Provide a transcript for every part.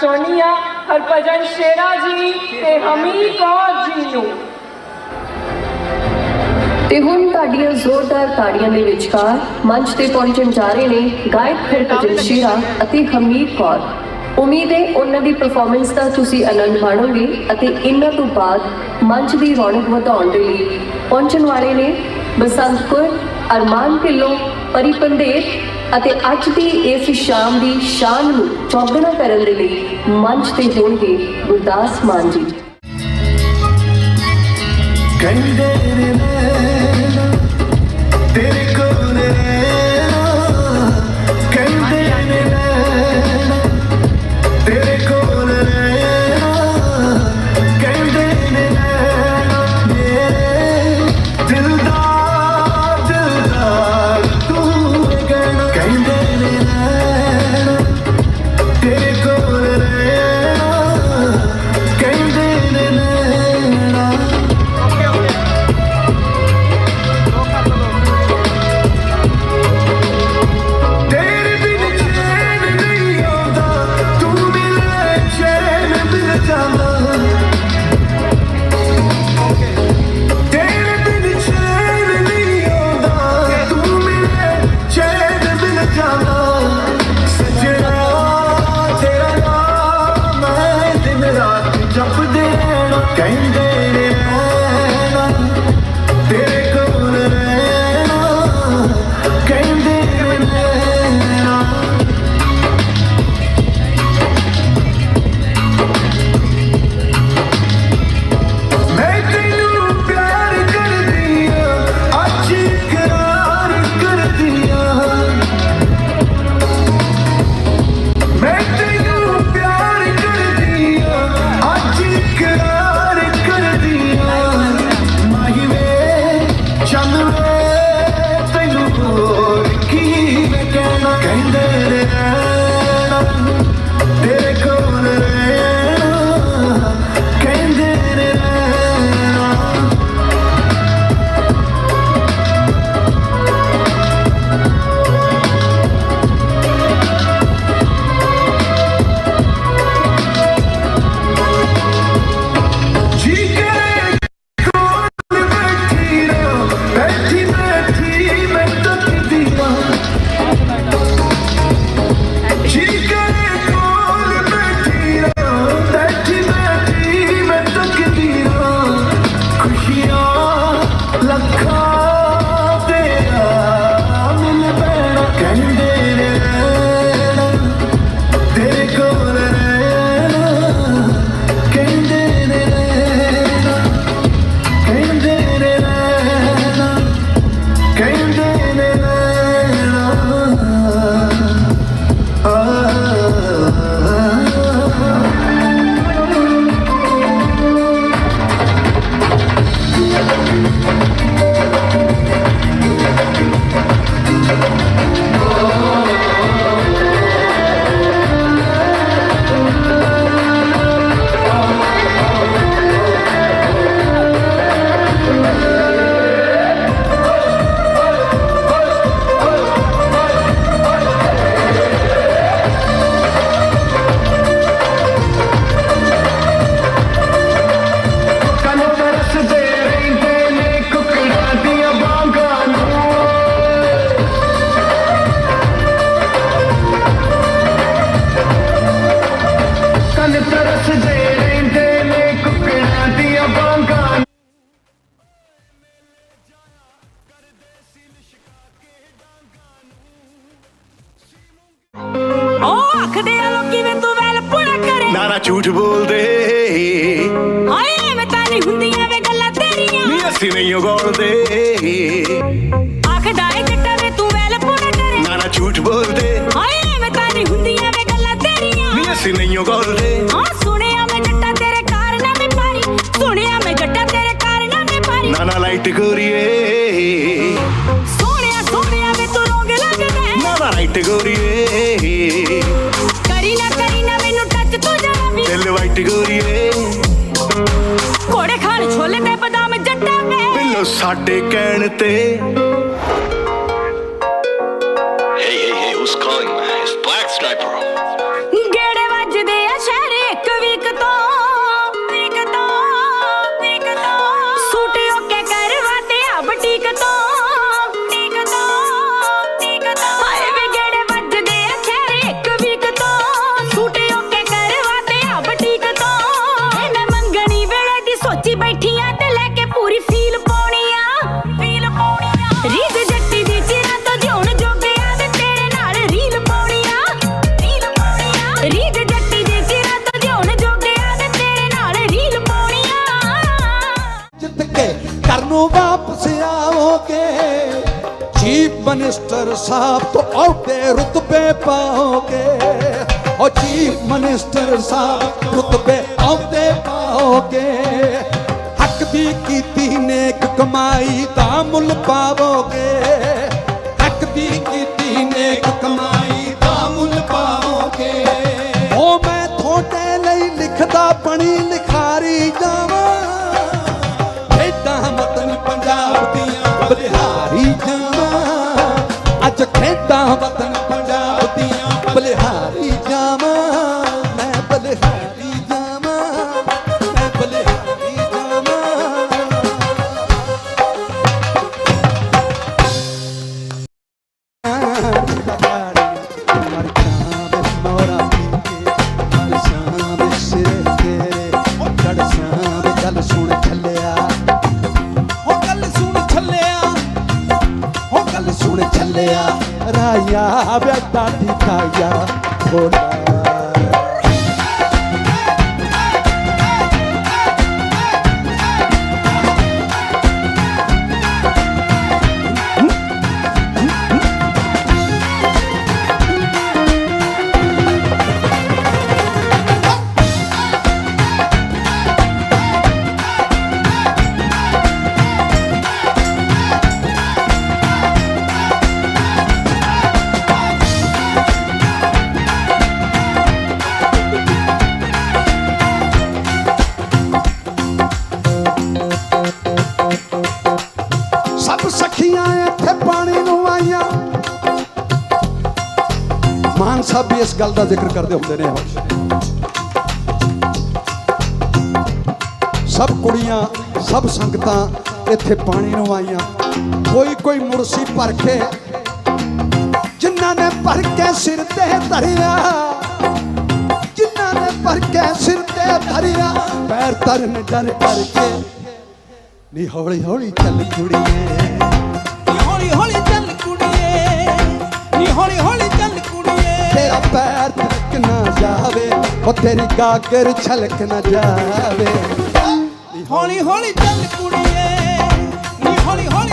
ਚਾਹੁੰਦੀ ਹਰਭਜਨ ਸ਼ੇਰਾ ਜੀ ਤੇ ਹਮੀ ਕੌਰ ਜੀ ਨੂੰ ਤੇ ਹੁਣ ਤੁਹਾਡੀਆਂ ਜ਼ੋਰਦਾਰ ਤਾੜੀਆਂ ਦੇ ਵਿਚਕਾਰ ਮੰਚ ਤੇ ਪਹੁੰਚਣ ਜਾ ਰਹੇ ਨੇ ਗਾਇਕ ਹਰਭਜਨ ਸ਼ੀਰਾ ਅਤੇ ਹਮੀਰ ਕੌਰ ਉਮੀਦ ਹੈ ਉਹਨਾਂ ਦੀ ਪਰਫਾਰਮੈਂਸ ਦਾ ਤੁਸੀਂ ਆਨੰਦ ਮਾਣੋਗੇ ਅਤੇ ਇਹਨਾਂ ਤੋਂ ਬਾਅਦ ਮੰਚ ਦੀ ਰੌਣਕ ਵਧਾਉਣ ਦੇ ਲਈ ਪਹੁੰਚਣ ਵਾਲੇ ਨੇ ਬਸੰਤਪੁਰ ਅਰਮਾਨ ਢਿੱਲੋਂ ਪਰੀ ਅਤੇ ਅੱਜ ਦੀ ਇਸ ਸ਼ਾਮ ਦੀ ਸ਼ਾਨ ਨੂੰ ਚੌਗਣਾ ਕਰਨ ਦੇ ਲਈ ਮੰਚ ਤੇ ਹੋਣਗੇ ਗੁਰਦਾਸ ਮਾਨ ਜੀ। ਕਹਿੰਦੇ ਤੇਰੇ ਅਸੀਂ ਨਹੀਂ ਗੋਲਦੇ ਆਖਦਾ ਏ ਜੱਟਾ ਵੇ ਤੂੰ ਵੈਲ ਪੁਣਾ ਕਰੇ। ਨਾ ਨਾ ਝੂਠ ਬੋਲਦੇ। ਹਾਏ ਐਵੇਂ ਤਾਂ ਨਹੀਂ ਹੁੰਦੀਆਂ ਵੇ ਗੱਲਾਂ ਤੇਰੀਆਂ। ਨੀ ਅਸੀਂ ਨਹੀਂ ਗੋਲਦੇ ਹਾਂ ਸੁਣਿਆ ਮੈਂ ਜੱਟਾ ਤੇਰੇ ਕਾਰਨਾਮੇ ਪਾਰੀ ਸੁਣਿਆ ਮੈਂ ਜੱਟਾ ਤੇਰੇ ਕਾਰਨਾਮੇ ਪਾਰੀ ਨਾ ਨਾ ਲਾਈਟ ਗੋਰੀਏ। ਸੋਹਣਿਆ ਸੋਹਣਿਆ ਵੇ ਤੂੰ ਰੋਂਗ ਲੱਗਦਾ ਨਾ ਨਾ ਲਾਈਟ ਗੋਰੀਏ। ਕਰੀ ਨਾ ਕਰੀ ਨਾ ਮੈਨੂੰ ਟੱਚ ਤੂੰ ਜਰਾ ਵੀ ਦਿਲ ਵਾਈਟ ਗੋਰੀਏ। ਘੋੜੇ ਖਾਣ ਛੋਲੇ ਸਾਡੇ ਕਹਿਣ ਤੇ ਚੀਫ ਮਿਨਿਸਟਰ ਸਾਹਿਬ ਰੁਤਬੇ ਆਉਂਦੇ ਪਾਓਗੇ। ਹੱਕ ਦੀ ਕੀਤੀ ਨੇਕ ਕਮਾਈ ਦਾ ਮੁੱਲ ਪਾਵੋਗੇ Raya, Raya, Raya, Raya, Raya, ਸਾਹਿਬ ਵੀ ਇਸ ਗੱਲ ਦਾ ਜ਼ਿਕਰ ਕਰਦੇ ਹੁੰਦੇ ਨੇ ਸਭ ਕੁੜੀਆਂ, ਸਭ ਸੰਗਤਾਂ ਇੱਥੇ ਪਾਣੀ ਨੂੰ ਆਈਆਂ। ਕੋਈ ਕੋਈ ਮੁਰਸੀ ਭਰ ਕੇ, ਜਿਨ੍ਹਾਂ ਨੇ ਭਰ ਕੇ ਸਿਰ ਤੇ ਧਰਿਆ। ਜਿਨ੍ਹਾਂ ਨੇ ਭਰ ਕੇ ਸਿਰ ਤੇ ਧਰਿਆ। ਪੈਰ ਤਰਨ ਡਰ ਕਰਕੇ, ਨੀ ਹੌਲੀ ਹੌਲੀ ਚੱਲ ਕੁੜੀਏ ਨੀ ਹੌਲੀ ਹੌਲੀ ਜਾਵੇ ਉਹ ਤੇਰੀ ਗਾਗਰ ਛਲਕ ਨਾ ਜਾਵੇ। ਹੌਲੀ ਹੌਲੀ ਚੱਲ ਕੁੜੀਏ ਨੀ ਹੌਲੀ ਹੌਲੀ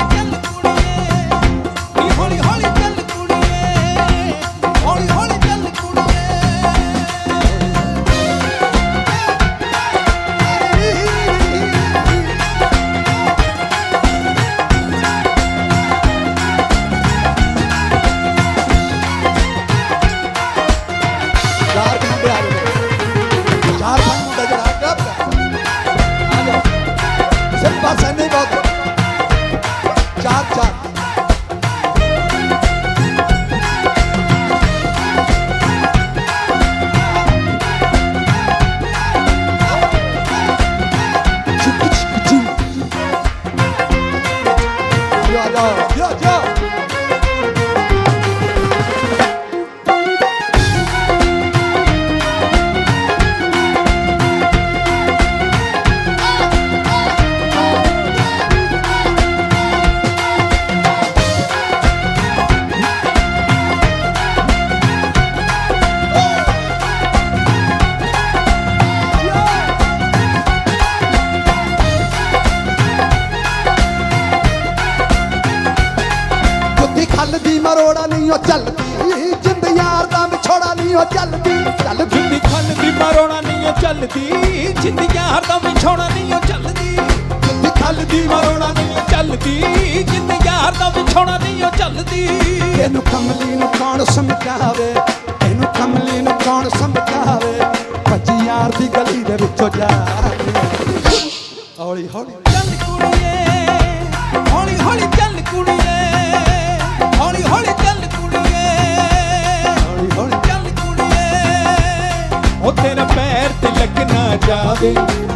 ਚੱਲਦੀ ਚੱਲ ਜਿੰਦੀ ਖੰਡ ਦੀ ਮਰੋਣਾ ਨਹੀਂ ਉਹ ਚੱਲਦੀ ਜਿੰਦੀ ਯਾਰ ਵਿਛੋਣਾ ਨਹੀਂ ਉਹ ਚੱਲਦੀ। ਬੁੱਧੀ ਖੱਲ ਦੀ ਮਰੋਣਾ ਨਹੀਂ ਉਹ ਚੱਲਦੀ ਜਿੰਦੀ ਯਾਰ ਵਿਛੋਣਾ ਨਹੀਂ ਉਹ ਚੱਲਦੀ। ਇਹਨੂੰ ਕਮਲੀ ਨੂੰ ਕੌਣ ਸਮਝਾਵੇ? ਇਹਨੂੰ ਕਮਲੀ ਨੂੰ ਕੌਣ ਸਮਝਾਵੇ? ਭੱਜੀ ਯਾਰ ਦੀ ਗਲੀ ਦੇ ਵਿੱਚੋਂ ਜਾ। ਹੌਲੀ ਹੌਲੀ। जावे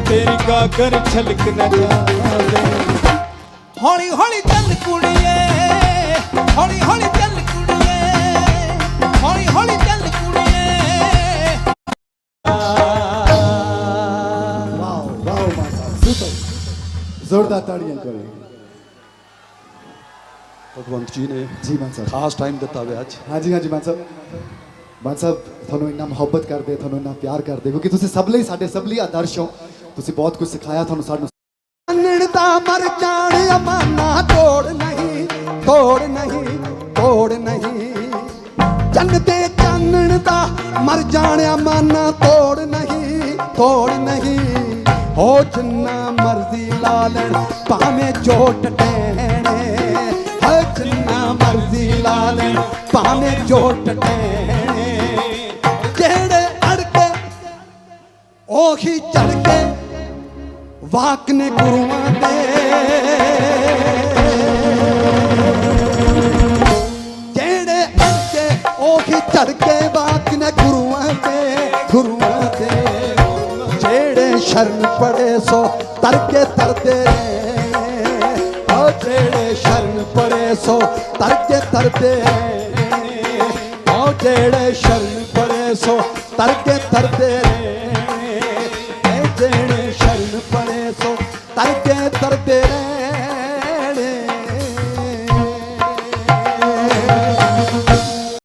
तेरी गागर छलक न जावे हौली हौली चल कुड़िए हौली हौली चल कुड़िए हौली हौली चल कुड़िए वाओ वाओ माता सुपर जोरदार ताड़ियां करें भगवंत जी ने जी मान सर खास टाइम देता है आज हाँ जी हाँ जी मान सर ਮਾਨ ਸਾਹਿਬ, ਤੁਹਾਨੂੰ ਇੰਨਾ ਮੁਹੱਬਤ ਕਰਦੇ, ਤੁਹਾਨੂੰ ਇੰਨਾ ਪਿਆਰ ਕਰਦੇ, ਕਿਉਂਕਿ ਤੁਸੀਂ ਸਭ ਲਈ, ਸਾਡੇ ਸਭ ਲਈ ਆਦਰਸ਼ ਹੋ। ਤੁਸੀਂ ਬਹੁਤ ਕੁਝ ਸਿਖਾਇਆ ਤੁਹਾਨੂੰ ਸਾਨੂੰ। ਮੰਨਣ ਦਾ ਮਰ ਜਾਣ, ਅਮਾਨਾ ਤੋੜ ਨਹੀਂ ਤੋੜ ਨਹੀਂ ਤੋੜ ਨਹੀਂ। ਚੰਨ ਤੇ ਚਾਨਣ ਦਾ ਮਰ ਜਾਣ, ਅਮਾਨਾ ਤੋੜ ਨਹੀਂ ਤੋੜ ਨਹੀਂ। ਹੋ ਜਿੰਨਾ ਮਰਜ਼ੀ ਲਾ ਲੈਣ, ਭਾਵੇਂ ਜੋਟ ਟੈਣੇ ਹੋ ਜਿੰਨਾ ਮਰਜ਼ੀ ਲਾ ਲੈਣ, ਭਾਵੇਂ ਜੋਟ ਟੈਣੇ ਵਾਕ ਨੇ ਗੁਰੂਆਂ ਦੇ। ਜਿਹੜੇ ਅੱਗੇ ਉਹੀ ਝੜ ਕੇ ਬਾਤ ਨੇ ਗੁਰੂਆਂ ਦੇ ਗੁਰੂਆਂ ਦੇ। ਜਿਹੜੇ ਸ਼ਰਨ ਪੜੇ ਸੋ ਤਰ ਕੇ ਤਰਦੇ ਉਹ ਜਿਹੜੇ ਸ਼ਰਨ ਪੜੇ ਸੋ ਤਰ ਕੇ ਤਰਦੇ ਉਹ ਜਿਹੜੇ ਸ਼ਰਨ ਪੜੇ ਸੋ ਤਰ ਕੇ ਤਰਦੇ ਨੇ। ਇਹ ਜਿਹੜੇ ਸ਼ਰਨ